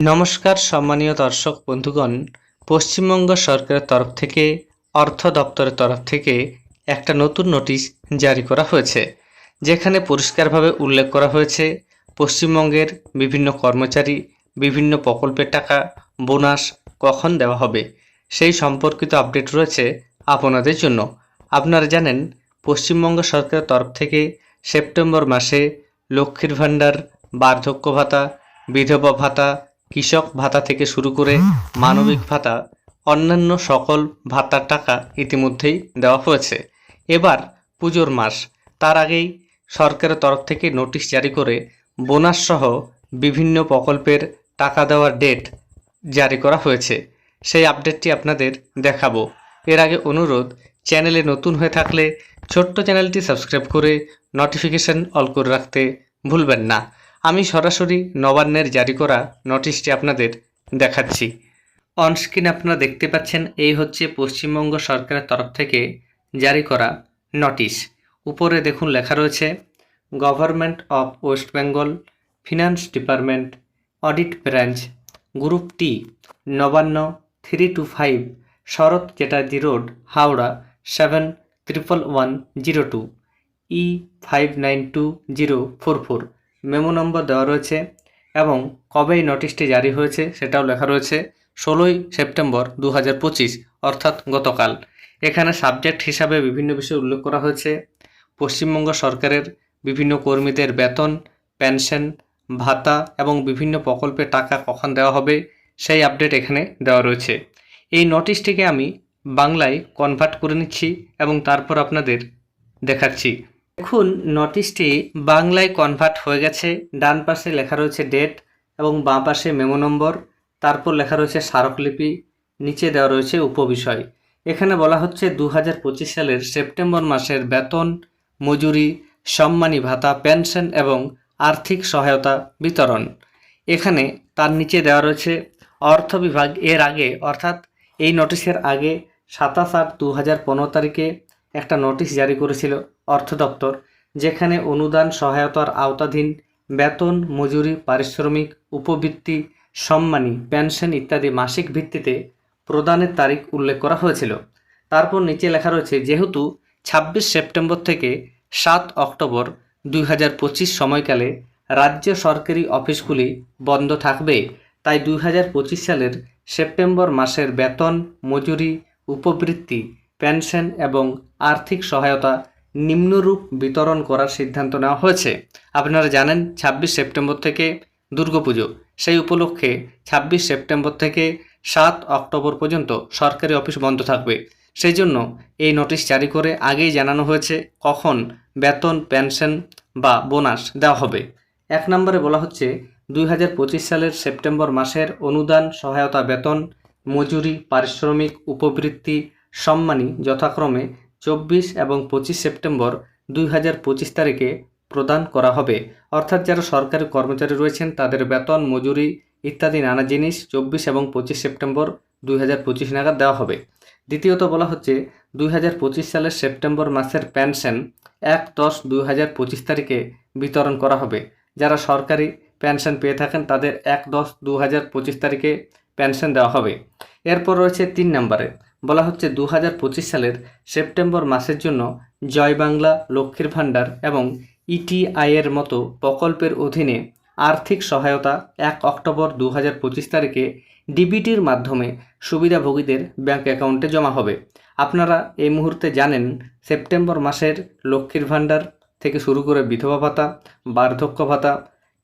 নমস্কার, সম্মানীয় দর্শক বন্ধুগণ। পশ্চিমবঙ্গ সরকারের তরফ থেকে, অর্থ দপ্তরের তরফ থেকে একটা নতুন নোটিশ জারি করা হয়েছে, যেখানে পরিষ্কারভাবে উল্লেখ করা হয়েছে পশ্চিমবঙ্গের বিভিন্ন কর্মচারী, বিভিন্ন প্রকল্পের টাকা, বোনাস কখন দেওয়া হবে, সেই সম্পর্কিত আপডেট রয়েছে আপনাদের জন্য। আপনারা জানেন, পশ্চিমবঙ্গ সরকারের তরফ থেকে সেপ্টেম্বর মাসে লক্ষ্মীর ভাণ্ডার, বার্ধক্য ভাতা, বিধবা ভাতা কৃষক ভাতা থেকে শুরু করে মানবিক ভাতা, অন্যান্য সকল ভাতার টাকা ইতিমধ্যেই দেওয়া হয়েছে। এবার পুজোর মাস। তার আগেই সরকারের তরফ থেকে নোটিশ জারি করে বোনাস সহ বিভিন্ন প্রকল্পের টাকা দেওয়ার ডেট জারি করা হয়েছে। সেই আপডেটটি আপনাদের দেখাবো। এর আগে অনুরোধ, চ্যানেলে নতুন হয়ে থাকলে ছোট্ট চ্যানেলটি সাবস্ক্রাইব করে নোটিফিকেশন অল করে রাখতে ভুলবেন না। আমি সরাসরি নবান্নের জারি করা নোটিশটি আপনাদের দেখাচ্ছি। অনস্ক্রিন আপনারা দেখতে পাচ্ছেন, এই হচ্ছে পশ্চিমবঙ্গ সরকারের তরফ থেকে জারি করা নোটিশ উপরে দেখুন লেখা রয়েছে government of West Bengal finance department audit branch group T Nabanna three two five Sarat Chatterjee road, Howrah seven triple one zero two E five nine two zero four four memo number দেওয়া রয়েছে এবং কবে এই নোটিশটি জারি হয়েছে সেটাও লেখা রয়েছে ষোলোই সেপ্টেম্বর দু হাজার পঁচিশ, অর্থাৎ গতকাল। এখানে সাবজেক্ট হিসাবে বিভিন্ন বিষয় উল্লেখ করা হয়েছে। পশ্চিমবঙ্গ সরকারের বিভিন্ন কর্মীদের বেতন পেনশন ভাতা এবং বিভিন্ন প্রকল্পের টাকা কখন দেওয়া হবে সেই আপডেট এখানে দেওয়া রয়েছে। এই নোটিশটিকে আমি বাংলায় কনভার্ট করে নিচ্ছি এবং তারপর আপনাদের দেখাচ্ছি। দেখুন নোটিশটি বাংলায় কনভার্ট হয়ে গেছে। ডান পাশে লেখা রয়েছে ডেট এবং বাঁ পাশে মেমো নম্বর তারপর লেখা রয়েছে স্মারকলিপি নিচে দেওয়া রয়েছে উপবিষয়। এখানে বলা হচ্ছে দু হাজার পঁচিশ সালের সেপ্টেম্বর মাসের বেতন, মজুরি, সম্মানী ভাতা পেনশন এবং আর্থিক সহায়তা বিতরণ। এখানে তার নিচে দেওয়া রয়েছে অর্থ বিভাগ এর আগে, অর্থাৎ এই নোটিশের আগে সাতাশ আট দু তারিখে একটা নোটিশ জারি করেছিল। অর্থ দপ্তর যেখানে অনুদান সহায়তার আওতাধীন বেতন, মজুরি, পারিশ্রমিক, উপবৃত্তি, সম্মানী, পেনশন ইত্যাদি মাসিক ভিত্তিতে প্রদানের তারিখ উল্লেখ করা হয়েছিল। তারপর নিচে লেখা রয়েছে, যেহেতু ছাব্বিশ সেপ্টেম্বর থেকে সাত অক্টোবর দুই হাজার পঁচিশ সময়কালে রাজ্য সরকারি অফিসগুলি বন্ধ থাকবে, তাই দুই হাজার পঁচিশ সালের সেপ্টেম্বর মাসের বেতন, মজুরি, উপবৃত্তি, পেনশন এবং আর্থিক সহায়তা নিম্নরূপ বিতরণ করার সিদ্ধান্ত নেওয়া হয়েছে। আপনারা জানেন, ছাব্বিশ সেপ্টেম্বর থেকে দুর্গাপুজো। সেই উপলক্ষে ছাব্বিশ সেপ্টেম্বর থেকে সাত অক্টোবর পর্যন্ত সরকারি অফিস বন্ধ থাকবে। সেই জন্য এই নোটিশ জারি করে আগেই জানানো হয়েছে কখন বেতন, পেনশন বা বোনাস দেওয়া হবে। এক নম্বরে বলা হচ্ছে, দুই হাজার পঁচিশ সালের সেপ্টেম্বর মাসের অনুদান, সহায়তা, বেতন, মজুরি, পারিশ্রমিক, উপবৃত্তি, সম্মানী যথাক্রমে চব্বিশ এবং পঁচিশ সেপ্টেম্বর দুই হাজার পঁচিশ তারিখে প্রদান করা হবে। অর্থাৎ যারা সরকারি কর্মচারী রয়েছেন, তাদের বেতন, মজুরি ইত্যাদি নানা জিনিস চব্বিশ এবং পঁচিশ সেপ্টেম্বর দুই হাজার পঁচিশ নাগাদ দেওয়া হবে। দ্বিতীয়ত বলা হচ্ছে, দুই হাজার পঁচিশ সালের সেপ্টেম্বর মাসের পেনশন এক দশ দুই তারিখে বিতরণ করা হবে। যারা সরকারি পেনশন পেয়ে থাকেন, তাদের এক দশ দু তারিখে পেনশন দেওয়া হবে। এরপর রয়েছে তিন নম্বরে। বলা হচ্ছে দু হাজার পঁচিশ সালের সেপ্টেম্বর মাসের জন্য জয় বাংলা, লক্ষ্মীর ভাণ্ডার এবং ইটিআইয়ের মতো প্রকল্পের অধীনে আর্থিক সহায়তা এক অক্টোবর দু হাজার পঁচিশ তারিখে ডিবিটির মাধ্যমে সুবিধাভোগীদের ব্যাংক অ্যাকাউন্টে জমা হবে। আপনারা এই মুহূর্তে জানেন, সেপ্টেম্বর মাসের লক্ষ্মীর ভাণ্ডার থেকে শুরু করে বিধবা ভাতা, বার্ধক্য ভাতা,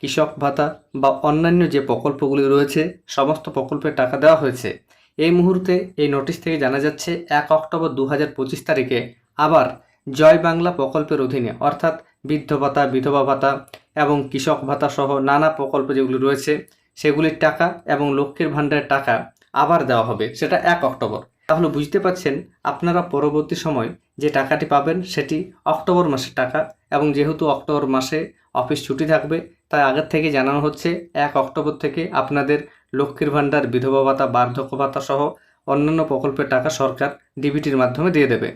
কৃষক ভাতা বা অন্যান্য যে প্রকল্পগুলি রয়েছে, সমস্ত প্রকল্পের টাকা দেওয়া হয়েছে। এই মুহূর্তে এই নোটিশ থেকে জানা যাচ্ছে এক অক্টোবর দু হাজার পঁচিশ তারিখে আবার জয় বাংলা প্রকল্পের অধীনে, অর্থাৎ বৃদ্ধ ভাতা, বিধবা ভাতা এবং কৃষক ভাতা সহ নানা প্রকল্প যেগুলি রয়েছে, সেগুলির টাকা এবং লক্ষ্মীর ভাণ্ডারের টাকা আবার দেওয়া হবে, সেটা এক অক্টোবর। তাহলে বুঝতে পাচ্ছেন আপনারা পরবর্তী সময় যে টাকাটি পাবেন সেটি অক্টোবর মাসের টাকা এবং যেহেতু অক্টোবর মাসে অফিস ছুটি থাকবে, তাই আগের থেকে জানানো হচ্ছে এক অক্টোবর থেকে আপনাদের লক্ষ্মীর ভাণ্ডার, বিধবা ভাতা, বার্ধক্য ভাতা সহ অন্যান্য প্রকল্পের টাকা সরকার ডিবিটির মাধ্যমে দিয়ে দেবে।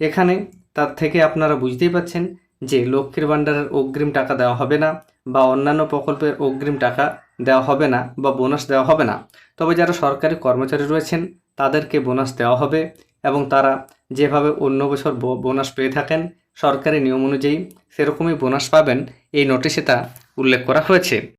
এখানে তার থেকে আপনারা বুঝতেই পাচ্ছেন যে লক্ষ্মীর ভাণ্ডারের অগ্রিম টাকা দেওয়া হবে না বা অন্যান্য প্রকল্পের অগ্রিম টাকা দেওয়া হবে না বা বোনাস দেওয়া হবে না। তবে যারা সরকারি কর্মচারী রয়েছেন, তাদেরকে বোনাস দেওয়া হবে এবং তারা যেভাবে অন্য বছর বোনাস পেয়ে থাকেন, সরকারি নিয়ম অনুযায়ী সেরকমই বোনাস পাবেন এই নোটিশে তা উল্লেখ করা হয়েছে।